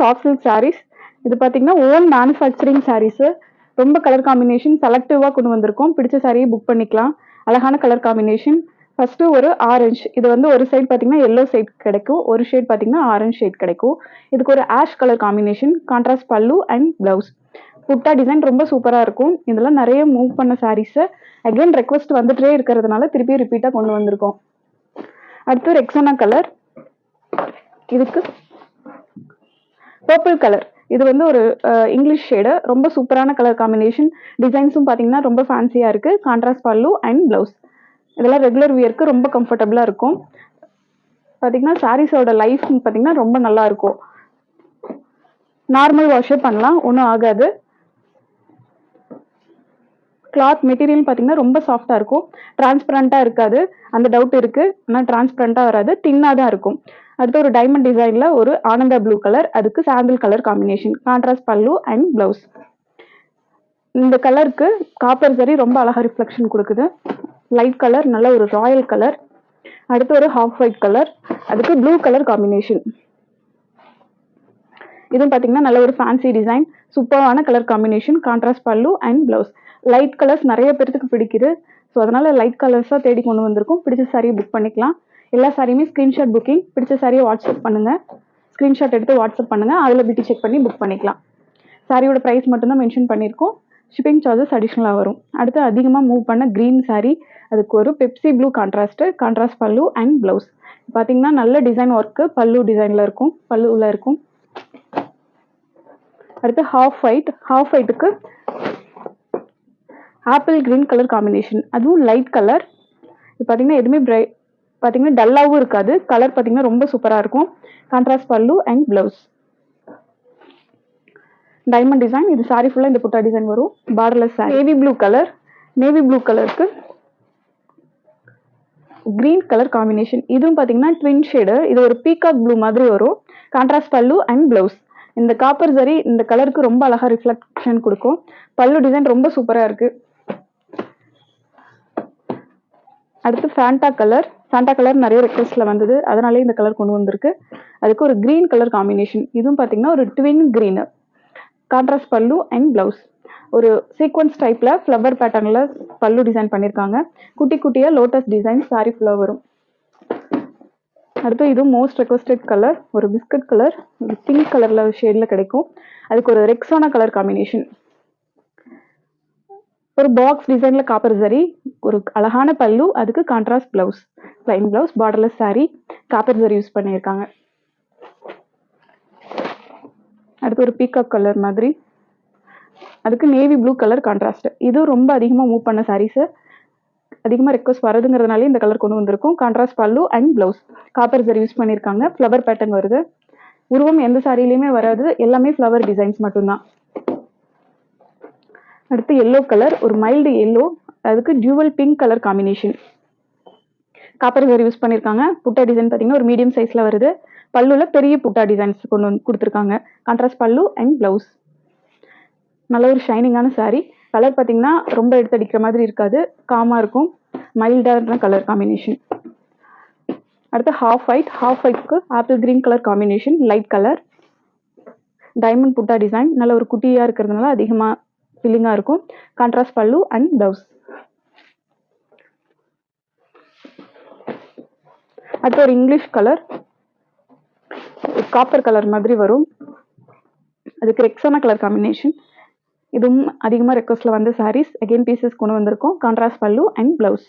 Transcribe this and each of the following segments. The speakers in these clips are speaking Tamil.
சாஃப்ட் சில்க் சாரீஸ் இது பார்த்தீங்கன்னா ஓன் மேனுஃபேக்சரிங் சாரீஸு ரொம்ப கலர் காம்பினேஷன் செலக்டிவாக கொண்டு வந்திருக்கோம். பிடிச்ச சாரியை புக் பண்ணிக்கலாம். அழகான கலர் காம்பினேஷன் ஃபர்ஸ்ட் ஒரு ஆரஞ்சு இது வந்து ஒரு சைட் பார்த்தீங்கன்னா எல்லோ சைட் கிடைக்கும். ஒரு ஷேட் பார்த்தீங்கன்னா ஆரஞ்சு ஷேட் கிடைக்கும். இதுக்கு ஒரு ash colour combination contrast pallu and blouse butta design ரொம்ப சூப்பராக இருக்கும். இதெல்லாம் நிறைய மூவ் பண்ண சாரீஸை அகைன் ரெக்வஸ்ட் வந்துட்டே இருக்கிறதுனால திருப்பி ரிப்பீட்டாக கொண்டு வந்திருக்கோம். அடுத்து ரெக்ஸோனா கலர் இதுக்கு பர்பிள் கலர் இது வந்து ஒரு இங்கிலீஷ் ஷேடு ரொம்ப சூப்பரான கலர் காம்பினேஷன் டிசைன்ஸும் பார்த்தீங்கன்னா ரொம்ப ஃபேன்சியாக இருக்குது கான்ட்ராஸ்ட் பல்லு அண்ட் ப்ளவுஸ் இதெல்லாம் ரெகுலர் வியருக்கு ரொம்ப கம்ஃபர்டபுளாக இருக்கும். பார்த்தீங்கன்னா சாரீஸோட லைஃப் பார்த்தீங்கன்னா ரொம்ப நல்லா இருக்கும். நார்மல் வாஷே பண்ணலாம். ஒன்றும் ஆகாது. கிளாத் மெட்டீரியல் பார்த்தீங்கன்னா ரொம்ப சாஃப்டாக இருக்கும். டிரான்ஸ்பரண்ட்டாக இருக்காது. அந்த டவுட் இருக்குது ஆனால் டிரான்ஸ்பரண்ட்டாக வராது. தின்னாக தான் இருக்கும். அடுத்து ஒரு டைமண்ட் டிசைனில் ஒரு ஆனந்தா ப்ளூ கலர் அதுக்கு sandal colour combination contrast pallu and blouse இந்த கலருக்கு காப்பர் சரி ரொம்ப அழகாக ரிஃப்ளெக்ஷன் கொடுக்குது. லைட் கலர் நல்ல ஒரு ராயல் கலர் அடுத்து ஒரு ஹாஃப் ஒயிட் கலர் அதுக்கு ப்ளூ கலர் காம்பினேஷன் இதுவும் பார்த்தீங்கன்னா நல்ல ஒரு ஃபேன்சி டிசைன் சூப்பரான colour combination contrast pallu and blouse light colours நிறைய பேர்த்துக்கு பிடிக்குது. ஸோ அதனால் லைட் கலர்ஸாக தேடி கொண்டு வந்திருக்கோம். பிடிச்ச சாரியை புக் பண்ணிக்கலாம். எல்லா சாரியுமே ஸ்க்ரீன்ஷாட் புக்கிங் பிடிச்ச சாரியை வாட்ஸ்அப் பண்ணுங்கள் ஸ்க்ரீன்ஷாட் எடுத்து வாட்ஸ்அப் பண்ணுங்கள் அதில் பிடி செக் பண்ணி புக் பண்ணிக்கலாம். சாரியோட ப்ரைஸ் மட்டும்தான் மென்ஷன் பண்ணியிருக்கோம். ஷிப்பிங் சார்ஜஸ் அடிஷ்னலாக வரும். அடுத்து அதிகமாக மூவ் பண்ண க்ரீன் saree. அதுக்கு ஒரு Pepsi blue contrast contrast pallu and blouse பார்த்தீங்கன்னா நல்ல டிசைன் ஒர்க்கு பல்லு டிசைனில் இருக்கும். பல்லுவில் இருக்கும். அடுத்து ஹாஃப் ஒயிட் ஹாஃப் ஒயிட்டுக்கு ஆப்பிள் கிரீன் கலர் காம்பினேஷன் அதுவும் லைட் கலர் இது பார்த்தீங்கன்னா எதுவுமே பிரை பார்த்தீங்கன்னா டல்லாகவும் இருக்காது. கலர் பார்த்தீங்கன்னா ரொம்ப சூப்பராக இருக்கும். Contrast pallu and blouse diamond design இது சாரி ஃபுல்லாக இந்த புட்டா டிசைன் வரும். Borderless sari navy blue colour navy blue கலருக்கு க்ரீன் கலர் காம்பினேஷன் இதுவும் பார்த்தீங்கன்னா ட்வின் ஷேடு இது ஒரு பீகாக் ப்ளூ மாதிரி வரும். கான்ட்ராஸ்ட் பல்லு அண்ட் ப்ளவுஸ் இந்த காப்பர் சரி இந்த கலருக்கு ரொம்ப அழகா ரிஃப்ளெக்ஷன் கொடுக்கும். பல்லு டிசைன் ரொம்ப சூப்பராக இருக்குது அடுத்து ஃபேண்டா கலர் ஃபேண்டா கலர் நிறைய ரெக்வஸ்ட்டில் வந்தது. அதனாலே இந்த கலர் கொண்டு வந்திருக்கு. அதுக்கு ஒரு கிரீன் கலர் காம்பினேஷன் இதுவும் பார்த்தீங்கன்னா ஒரு twin green contrast pallu and blouse ஒரு சீக்வன்ஸ் டைப்பில் ஃப்ளவர் பேட்டர்னில் பல்லு டிசைன் பண்ணியிருக்காங்க குட்டி குட்டியாக லோட்டஸ் டிசைன் சாரி ஃபுல்லாக வரும். அடுத்து இது மோஸ்ட் ரெக்வஸ்டட் கலர் ஒரு பிஸ்கட் கலர் ஒரு பிங்க் கலரில் ஷேடில் கிடைக்கும். அதுக்கு ஒரு ரெக்ஸானா கலர் காம்பினேஷன் ஒரு பாக்ஸ் டிசைனில் காப்பர் சரி ஒரு அழகான பல்லு அதுக்கு contrast blouse plain blouse borderless saree copper zari use பண்ணியிருக்காங்க. அடுத்து ஒரு பீகாக் கலர் மாதிரி. அதுக்கு நேவி ப்ளூ கலர் கான்ட்ராஸ்ட் இது ரொம்ப அதிகமாக மூவ் பண்ண சாரீஸு அதிகமாக ரெக்வஸ்ட் வருதுங்கிறதுனாலே இந்த கலர் கொண்டு வந்திருக்கும். Contrast pallu and blouse copper zari use பண்ணியிருக்காங்க. ஃப்ளவர் பேட்டர்ன் வருது. உருவம் எந்த சாரிலையுமே வராது. எல்லாமே ஃப்ளவர் டிசைன்ஸ் மட்டும்தான். அடுத்து எல்லோ கலர் ஒரு மைல்டு எல்லோ அதுக்கு dual pink colour combination copper zari use பண்ணியிருக்காங்க புட்டா டிசைன் பார்த்தீங்கன்னா ஒரு மீடியம் சைஸில் வருது. பல்லுல பெரிய புட்டா டிசைன்ஸ் கொண்டு வந்து கொடுத்துருக்காங்க. கான்ட்ராஸ்ட் பல்லு அண்ட் ப்ளவுஸ் நல்ல ஒரு ஷைனிங்கான சாரீ கலர் பார்த்தீங்கன்னா ரொம்ப எடுத்தடிக்கிற மாதிரி இருக்காது. காமாக இருக்கும். மைல்டான கலர் காம்பினேஷன் அடுத்து half white half ஒயிட்க்கு apple green colour combination light colour diamond butta design நல்ல ஒரு குட்டியாக இருக்கிறதுனால அதிகமாக ஃபில்லிங்காக இருக்கும். கான்ட்ராஸ்ட் பல்லு அண்ட் ப்ளவுஸ் அடுத்து ஒரு இங்கிலீஷ் கலர் காப்பர் கலர் மாதிரி வரும். அதுக்கு ரெக்ஸான கலர் காம்பினேஷன் இதுவும் அதிகமாக ரெக்வஸ்ட்டில் வந்த சாரீஸ் அகெயின் பீசஸ் கொண்டு வந்திருக்கோம். கான்ட்ராஸ்ட் பல்லு அண்ட் ப்ளவுஸ்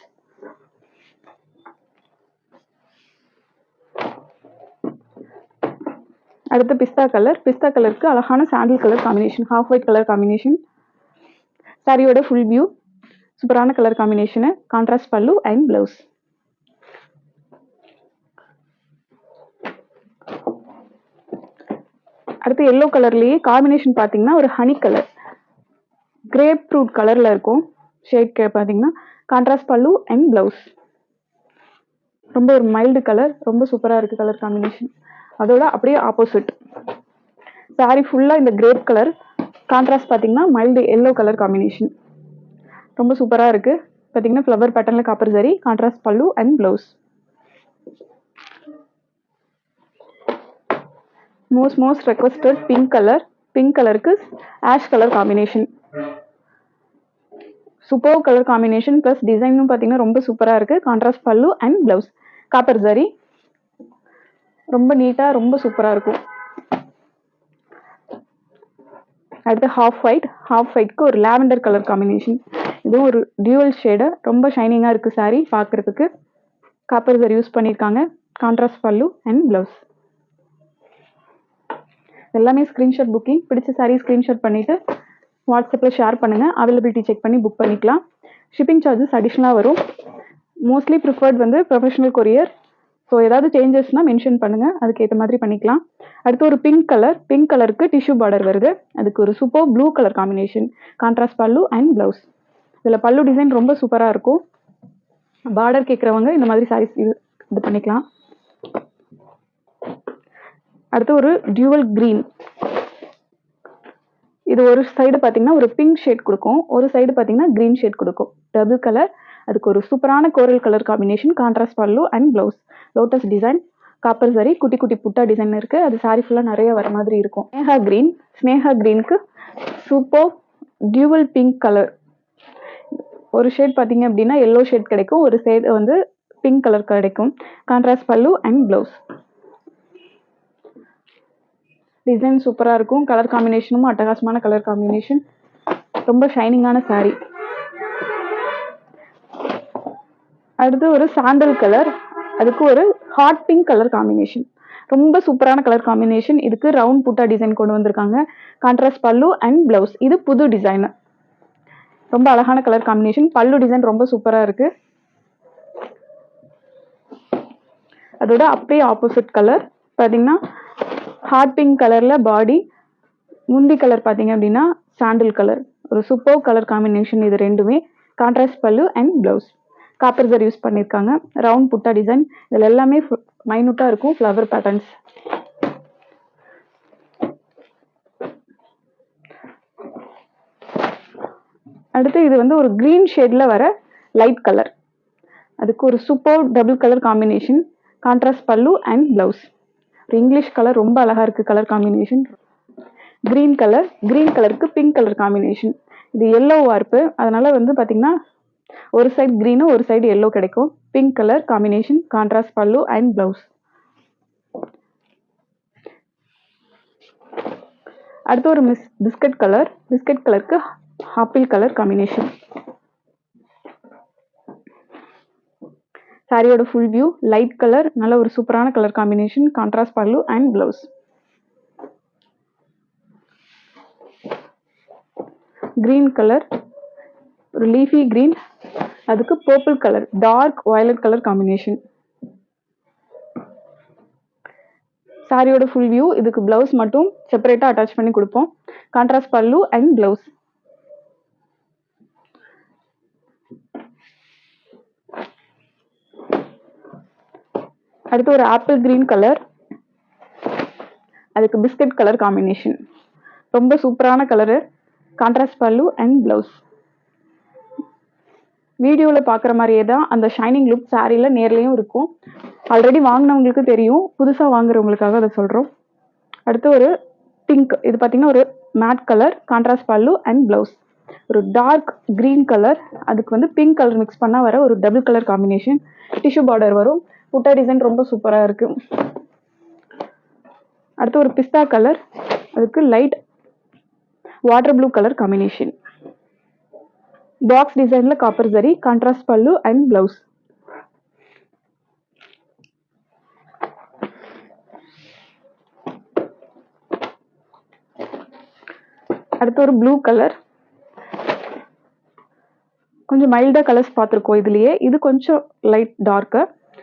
அடுத்து பிஸ்தா கலர் பிஸ்தா கலருக்கு அழகான sandal colour combination half white colour combination சாரியோட ஃபுல் வியூ சூப்பரான colour combination contrast pallu and blouse அடுத்து எல்லோ கலர்லேயே காம்பினேஷன் பார்த்தீங்கன்னா ஒரு ஹனி கலர் கிரேப் ஃப்ரூட் கலரில் இருக்கும். ஷேட் பார்த்தீங்கன்னா கான்ட்ராஸ்ட் பல்லு அண்ட் பிளவுஸ் ரொம்ப ஒரு மைல்டு கலர் ரொம்ப சூப்பராக இருக்குது கலர் காம்பினேஷன் அதோட அப்படியே ஆப்போசிட் சாரி ஃபுல்லாக இந்த கிரேப் கலர் கான்ட்ராஸ்ட் பார்த்தீங்கன்னா மைல்டு எல்லோ கலர் காம்பினேஷன் ரொம்ப சூப்பராக இருக்குது பார்த்தீங்கன்னா ஃப்ளவர் பேட்டர்னில் copper zari contrast pallu and blouse most most requested pink colour pink கலருக்கு ash colour combination super colour combination plus டிசைனும் பார்த்தீங்கன்னா ரொம்ப சூப்பராக இருக்குது கான்ட்ராஸ்ட் பல்லு அண்ட் ப்ளவுஸ் காப்பர் சரி ரொம்ப நீட்டாக ரொம்ப சூப்பராக இருக்கும். அடுத்து ஹாஃப் ஒயிட் ஹாஃப் ஒயிட்க்கு ஒரு லாவெண்டர் கலர் காம்பினேஷன் இதுவும் ஒரு டியூவல் ஷேடு ரொம்ப ஷைனிங்காக இருக்குது saree பார்க்குறதுக்கு காப்பர் ஜரி யூஸ் பண்ணியிருக்காங்க கான்ட்ராஸ்ட் பல்லு அண்ட் ப்ளவுஸ் எல்லாமே ஸ்க்ரீன்ஷாட் புக்கிங் பிடிச்ச saree ஸ்க்ரீன்ஷாட் பண்ணிவிட்டு வாட்ஸ்அப்பில் ஷேர் பண்ணுங்கள் அவைலபிலிட்டி செக் பண்ணி புக் பண்ணிக்கலாம். ஷிப்பிங் சார்ஜஸ் அடிஷ்னலாக வரும். மோஸ்ட்லி ப்ரிஃபர்ட் வந்து ப்ரொஃபஷனல் கொரியர் ஸோ ஏதாவது சேஞ்சஸ்னால் மென்ஷன் பண்ணுங்கள் அதுக்கேற்ற மாதிரி பண்ணிக்கலாம். அடுத்து ஒரு பிங்க் கலர் பிங்க் கலருக்கு டிஷ்யூ பார்டர் வருது. அதுக்கு ஒரு super blue colour combination contrast pallu and blouse இதில் பல்லு டிசைன் ரொம்ப சூப்பராக இருக்கும். பார்டர் கேட்குறவங்க இந்த மாதிரி சாரீஸ் இது இது பண்ணிக்கலாம். அடுத்து ஒரு டியூவல் க்ரீன் இது ஒரு சைடு பார்த்தீங்கன்னா ஒரு பிங்க் ஷேட் கொடுக்கும். ஒரு சைடு பார்த்தீங்கன்னா க்ரீன் ஷேட் கொடுக்கும். டபுள் கலர் அதுக்கு ஒரு சூப்பரான coral colour combination contrast pallu and blouse lotus design copper zari குட்டி குட்டி புட்டா டிசைன் இருக்கு. அது சாரி ஃபுல்லாக நிறைய வர மாதிரி இருக்கும். ஸ்னேகா க்ரீன் ஸ்னேகா க்ரீனுக்கு சூப்பர் டியூவல் பிங்க் கலர் ஒரு ஷேட் பார்த்தீங்க அப்படின்னா எல்லோ ஷேட் கிடைக்கும். ஒரு ஷேட் வந்து பிங்க் கலர் கிடைக்கும். Contrast pallu and blouse design சூப்பராக இருக்கும். கலர் காம்பினேஷனும் அட்டகாசமான கலர் காம்பினேஷன் ரொம்ப ஷைனிங்கான சாரீ அடுத்து ஒரு சாண்டல் கலர் அதுக்கு ஒரு ஹாட் பிங்க் கலர் காம்பினேஷன் ரொம்ப சூப்பரான கலர் காம்பினேஷன் இதுக்கு ரவுண்ட் புட்டா டிசைன் கொண்டு வந்திருக்காங்க. கான்ட்ராஸ்ட் பல்லு அண்ட் பிளவுஸ் இது புது டிசைனு ரொம்ப அழகான கலர் காம்பினேஷன் பல்லு டிசைன் ரொம்ப சூப்பராக இருக்கு. அதோட அப்படியே ஆப்போசிட் கலர் பார்த்தீங்கன்னா ஹாட் பிங்க் கலரில் பாடி முந்தி கலர் பார்த்தீங்க அப்படின்னா சாண்டில் கலர் ஒரு சூப்பர் கலர் காம்பினேஷன் இது ரெண்டுமே. கான்ட்ராஸ்ட் பல்லு அண்ட் ப்ளவுஸ் காப்பர்சர் யூஸ் பண்ணியிருக்காங்க ரவுண்ட் புட்டா டிசைன் இதில் எல்லாமே மைனூட்டாக இருக்கும். ஃப்ளவர் பேட்டர்ன்ஸ் அடுத்து இது வந்து ஒரு க்ரீன் ஷேடில் வர லைட் கலர் அதுக்கு ஒரு super double colour combination contrast pallu and blouse ஒரு இங்கிலீஷ் கலர் ரொம்ப அழகாக இருக்குது colour combination green colour green கலருக்கு பிங்க் கலர் காம்பினேஷன் இது எல்லோ வார்ப்பு அதனால் வந்து பார்த்திங்கன்னா ஒரு சைடு க்ரீனும் ஒரு சைடு எல்லோ கிடைக்கும். Pink colour combination contrast pallu and blouse அடுத்து ஒரு மிஸ் பிஸ்கட் கலர் பிஸ்கட் கலருக்கு ஆப்பிள் கலர் காம்பினேஷன் சாரியோட ஃபுல் வியூ லைட் கலர் நல்ல ஒரு சூப்பரான colour combination contrast pallu and blouse green colour ஒரு லீஃபி கிரீன் அதுக்கு purple colour dark violet colour combination சாரியோட ஃபுல் வியூ இதுக்கு பிளவுஸ் மட்டும் செப்பரேட்டாக அட்டாச் பண்ணி கொடுப்போம். கான்ட்ராஸ்ட் பல்லு அண்ட் பிளவுஸ் அடுத்து ஒரு ஆப்பிள் கிரீன் கலர் அதுக்கு பிஸ்கட் கலர் காம்பினேஷன் ரொம்ப சூப்பரான colour contrast pallu and blouse வீடியோவில் பார்க்குற மாதிரியே தான் அந்த ஷைனிங் லுக் சாரியில் நேர்லேயும் இருக்கும். ஆல்ரெடி வாங்கினவங்களுக்கு தெரியும். புதுசாக வாங்குறவங்களுக்காக அதை சொல்கிறோம் அடுத்து ஒரு பிங்க் இது பார்த்தீங்கன்னா ஒரு matte colour contrast pallu and blouse ஒரு டார்க் க்ரீன் கலர் அதுக்கு வந்து பிங்க் கலர் மிக்ஸ் பண்ணால் வர ஒரு double colour combination tissue border வரும். புட்டா டிசைன் ரொம்ப சூப்பராக இருக்குது அடுத்து ஒரு பிஸ்தா கலர் அதுக்கு light water blue colour combination box டிசைனில் copper zari contrast pallu and blouse அடுத்து ஒரு ப்ளூ கலர் கொஞ்சம் மைல்டாக கலர்ஸ் பார்த்துருக்கோம் இதுலேயே. இது கொஞ்சம் லைட் டார்க்கு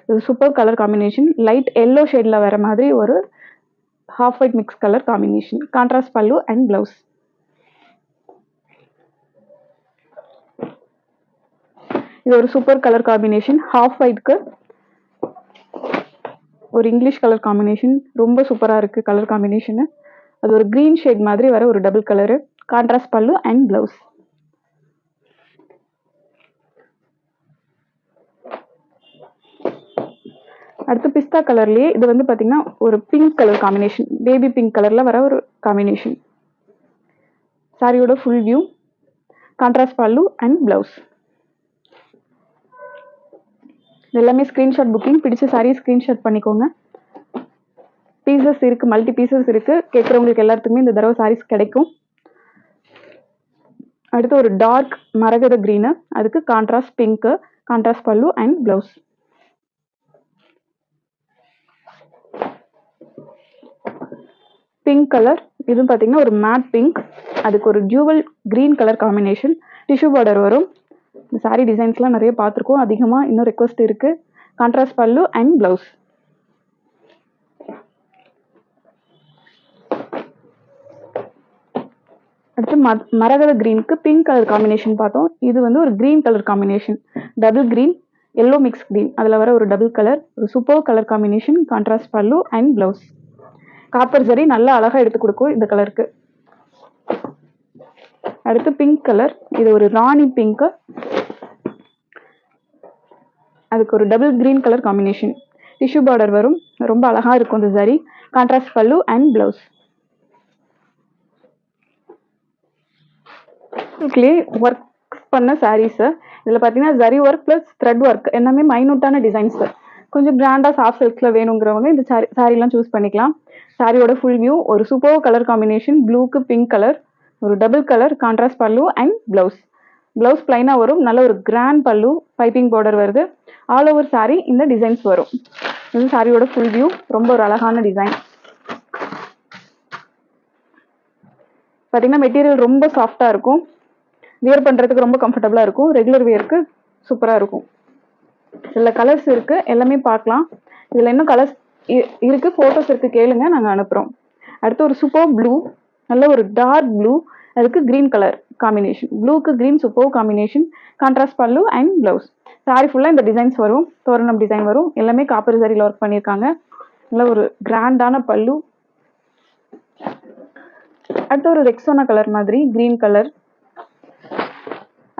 இது super colour combination light yellow ஷேடில் வர மாதிரி ஒரு half white mix colour combination contrast pallu and blouse இது ஒரு சூப்பர் கலர் காம்பினேஷன் ஹாஃப் ஒயிட்க்கு ஒரு இங்கிலீஷ் கலர் காம்பினேஷன் ரொம்ப சூப்பராக இருக்குது கலர் காம்பினேஷனு அது ஒரு க்ரீன் ஷேட் மாதிரி வர ஒரு double colour contrast pallu and blouse அடுத்து பிஸ்தா கலர்லயே இது வந்து பாத்தீங்கன்னா ஒரு pink colour combination baby pink கலர்ல வர ஒரு காம்பினேஷன் சாரியோட full view contrast pallu and blouse எல்லாமே ஸ்க்ரீன்ஷாட் புக்கிங் பிடிச்ச சாரி ஸ்க்ரீன்ஷாட் பண்ணிக்கோங்க. பீசஸ் இருக்குது மல்டி பீசஸ் இருக்குது கேட்குறவங்களுக்கு எல்லாத்துக்குமே இந்த தடவை சாரீஸ் கிடைக்கும். அடுத்து ஒரு டார்க் மரகத க்ரீனு அதுக்கு contrast pink contrast pallu and blouse pink colour இதுவும் பார்த்தீங்கன்னா ஒரு மேட் பிங்க் அதுக்கு ஒரு jewel green colour combination tissue border வரும். சாரீ டிசைன்ஸ்லாம் நிறைய பார்த்துருக்கோம். அதிகமாக இன்னும் ரெக்வஸ்ட் இருக்குது கான்ட்ராஸ்ட் பல்லு அண்ட் ப்ளவுஸ் அடுத்து ம- மரகத கிரீனுக்கு பிங்க் கலர் காம்பினேஷன் பார்த்தோம். இது வந்து ஒரு green colour combination double green yellow mix green அதில் வர ஒரு டபுள் கலர் ஒரு super colour combination contrast pallu and blouse copper zari நல்லா அழகாக எடுத்து கொடுக்கும் இந்த கலருக்கு அடுத்து பிங்க் கலர் இது ஒரு ராணி பிங்க்கு அதுக்கு ஒரு double green colour combination tissue border வரும். ரொம்ப அழகாக இருக்கும் இந்த சரி கான்ட்ராஸ்ட் பல்லு அண்ட் ப்ளவுஸ் சில்க்லேயே ஒர்க் பண்ண சாரீஸ் இதில் பார்த்தீங்கன்னா zari work plus thread work எல்லாமே மைனூட்டான டிசைன்ஸ் கொஞ்சம் கிராண்டாக சாஃப்ட் சில்க்ஸில் வேணுங்கிறவங்க இந்த சாரி சாரீலாம் சூஸ் பண்ணிக்கலாம். சாரியோட ஃபுல் வியூ ஒரு சூப்பர் கலர் காம்பினேஷன் ப்ளூக்கு பிங்க் கலர் ஒரு double colour contrast pallu and blouse blouse பிளைனாக வரும். நல்ல ஒரு கிராண்ட் பல்லு பைப்பிங் பார்டர் வருது. ஆல் ஓவர் சாரீ இந்த டிசைன்ஸ் வரும். இது சாரியோட ஃபுல் வியூ ரொம்ப ஒரு அழகான டிசைன் பார்த்தீங்கன்னா மெட்டீரியல் ரொம்ப சாஃப்டாக இருக்கும். வியர் பண்ணுறதுக்கு ரொம்ப கம்ஃபர்டபுளாக இருக்கும். ரெகுலர் வியருக்கு சூப்பராக இருக்கும். இதில் கலர்ஸ் இருக்குது எல்லாமே பார்க்கலாம். இதில் இன்னும் கலர்ஸ் இருக்குது ஃபோட்டோஸ் இருக்குது கேளுங்க. நாங்கள் அனுப்புகிறோம் அடுத்து ஒரு சூப்பர் ப்ளூ நல்ல ஒரு டார்க் ப்ளூ அதுக்கு green colour combination ப்ளூக்கு green super combination contrast pallu and blouse sari ஃபுல்லாக இந்த டிசைன்ஸ் வரும். தோரணம் டிசைன் வரும். எல்லாமே காப்பர் சாரியில் ஒர்க் பண்ணியிருக்காங்க. நல்ல ஒரு கிராண்டான பல்லு. அடுத்து ஒரு ரெக்ஸோனா கலர் மாதிரி க்ரீன் கலர்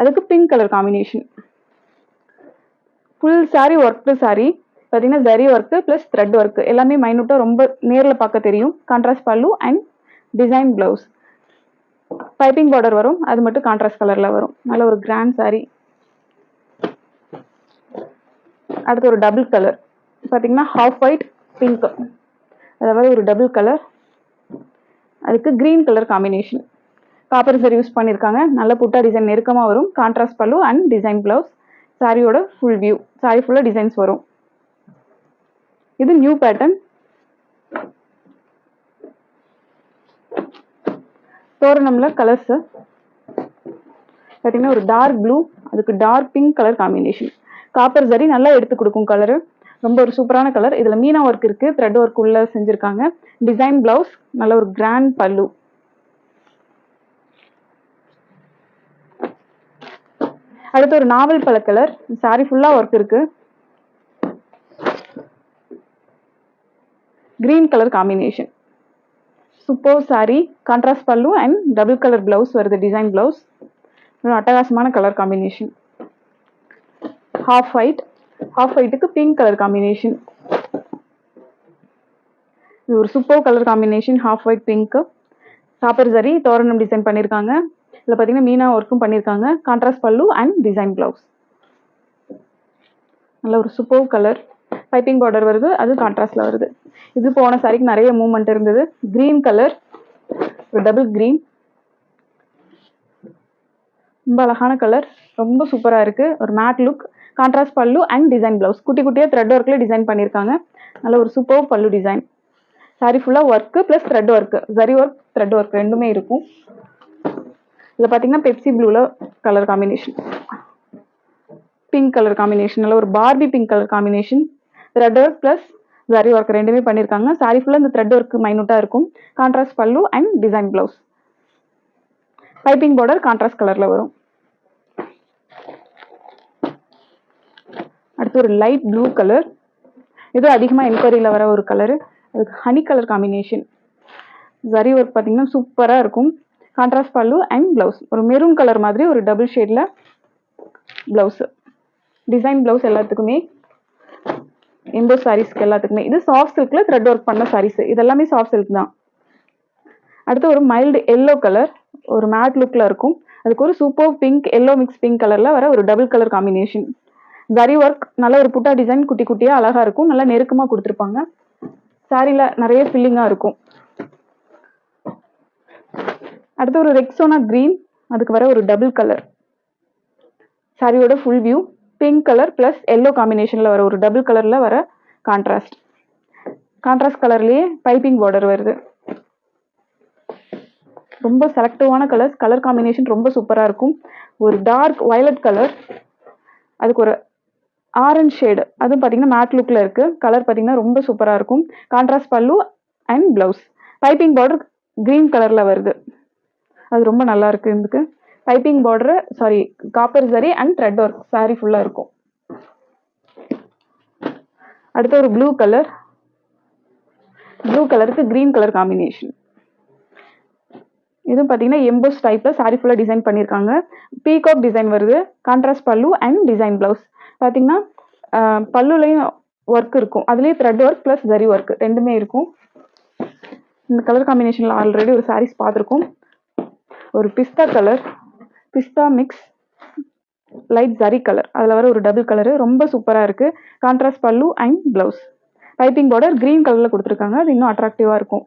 அதுக்கு pink colour combination full sari work sari பார்த்தீங்கன்னா zari work plus thread work எல்லாமே மைனூட்டாக ரொம்ப நேரில் பார்க்க தெரியும். Contrast pallu and design blouse piping border வரும். அது மட்டும் கான்ட்ராஸ்ட் கலரில் வரும். நல்ல ஒரு கிராண்ட் சாரீ அடுத்து ஒரு டபுள் கலர் பார்த்தீங்கன்னா ஹாஃப் ஒயிட் பிங்க் அதாவது ஒரு டபுள் கலர் அதுக்கு green colour combination copper zari use பண்ணியிருக்காங்க நல்ல புட்டா டிசைன் நெருக்கமாக வரும். Contrast pallu and design blouse சாரியோட ஃபுல் வியூ சாரி ஃபுல்லாக டிசைன்ஸ் வரும். இது நியூ பேட்டர்ன் தோரணம்ல கலர்ஸ் பார்த்தீங்கன்னா ஒரு டார்க் ப்ளூ அதுக்கு dark pink colour combination copper zari நல்லா எடுத்து கொடுக்கும் கலரு ரொம்ப ஒரு சூப்பரான கலர் இதில் மீனா ஒர்க் இருக்கு. த்ரெட் ஒர்க் உள்ள செஞ்சுருக்காங்க. டிசைன் பிளவுஸ் நல்ல ஒரு கிராண்ட் பல்லு அடுத்து ஒரு நாவல் பழ கலர் சாரி ஃபுல்லா ஒர்க் இருக்கு. Green colour combination super sari contrast pallu and double colour blouse வருது டிசைன் பிளவுஸ் ஒரு அட்டகாசமான colour combination half white half ஒயிட்டுக்கு pink colour combination இது ஒரு super colour combination half white pink copper zari தோரணம் டிசைன் பண்ணியிருக்காங்க இதில் பார்த்தீங்கன்னா மீனா ஒர்க்கும் பண்ணியிருக்காங்க கான்ட்ராஸ்ட் பல்லு அண்ட் டிசைன் பிளவுஸ் நல்ல ஒரு சூப்பர் கலர் பைப்பிங் பார்டர் வருது அது கான்ட்ராஸ்டில் வருது. இது போன சாரிக்கு நிறைய மூவ்மெண்ட் இருந்தது. கிரீன் கலர் ஒரு டபுள் கிரீன் ரொம்ப அழகான கலர் ரொம்ப சூப்பராக இருக்குது ஒரு matte look contrast pallu and design blouse குட்டி குட்டியாக த்ரெட் ஒர்க்கில் டிசைன் பண்ணியிருக்காங்க. நல்ல ஒரு சூப்பர் பல்லு டிசைன் சாரி ஃபுல்லாக work plus thread work zari work thread work ரெண்டுமே இருக்கும். இதில் பார்த்தீங்கன்னா பெப்சி ப்ளூவில் colour combination pink colour combination நல்ல ஒரு Barbie pink colour combination thread work plus zari work ரெண்டுமே பண்ணியிருக்காங்க சாரி ஃபுல்லாக இந்த த்ரெட் ஒர்க் மைனூட்டாக இருக்கும். Contrast pallu and design blouse piping border contrast கலரில் வரும். அடுத்து ஒரு லைட் ப்ளூ கலர் இது அதிகமாக என்கொயரியில் வர ஒரு கலரு அதுக்கு honey colour combination zari work பார்த்தீங்கன்னா சூப்பராக இருக்கும். கான்ட்ராஸ்ட் பல்லு அண்ட் ப்ளவுஸ் ஒரு மெரூன் கலர் மாதிரி ஒரு டபுள் ஷேடில் ப்ளவுஸு டிசைன் ப்ளவுஸ் எல்லாத்துக்குமே எம்போ சாரீஸ்க்கு எல்லாத்துக்குமே. இது சாஃப்ட் சில்க்ல த்ரெட் ஒர்க் பண்ண சாரீஸ் இதெல்லாமே சாஃப்ட் சில்க் தான். அடுத்து ஒரு மைல்டு எல்லோ கலர் ஒரு மேட் லுக்ல இருக்கும். அதுக்கு ஒரு super pink yellow mix pink கலர்ல வர ஒரு double colour combination zari work நல்ல ஒரு புட்டா டிசைன் குட்டி குட்டியா அழகா இருக்கும். நல்லா நெருக்கமா கொடுத்துருப்பாங்க. சாரில நிறைய ஃபில்லிங்கா இருக்கும். அடுத்து ஒரு ரெக்ஸோனா கிரீன் அதுக்கு வர ஒரு டபுள் கலர் சாரியோட full view pink colour plus yellow காம்பினேஷனில் வர ஒரு டபுள் கலரில் வர கான்ட்ராஸ்ட் கான்ட்ராஸ்ட் கலர்லேயே பைப்பிங் பார்டர் வருது. ரொம்ப செலக்டிவான கலர்ஸ் கலர் காம்பினேஷன் ரொம்ப சூப்பராக இருக்கும். ஒரு டார்க் வயலட் கலர் அதுக்கு ஒரு ஆரஞ்ச் ஷேடு அதுவும் பார்த்தீங்கன்னா மேட் லுக்கில் இருக்குது கலர் பார்த்தீங்கன்னா ரொம்ப சூப்பராக இருக்கும். Contrast pallu and blouse piping border green கலரில் வருது. அது ரொம்ப நல்லா இருக்குது இதுக்கு. Piping border sari copper zari and thread work sari ஃபுல்லாக இருக்கும். அடுத்து ஒரு ப்ளூ கலர் ப்ளூ கலருக்கு கிரீன் கலர் காம்பினேஷன் இதுவும் பார்த்தீங்கன்னா எம்போஸ் டைப்பில் சாரி ஃபுல்லாக டிசைன் பண்ணியிருக்காங்க பீகாக் டிசைன் வருது. Contrast pallu and design blouse பார்த்தீங்கன்னா பல்லுலையும் ஒர்க் இருக்கும். அதுலேயே thread work plus zari work ரெண்டுமே இருக்கும். இந்த கலர் காம்பினேஷனில் ஆல்ரெடி ஒரு சாரீஸ் பார்த்துருக்கோம். ஒரு பிஸ்தா கலர் பிஸ்தா மிக்ஸ் லைட் ஜரி கலர் அதில் வர ஒரு டபுள் கலரு ரொம்ப சூப்பராக இருக்குது contrast pallu and blouse piping border green கலரில் கொடுத்துருக்காங்க. அது இன்னும் அட்ராக்டிவாக இருக்கும்.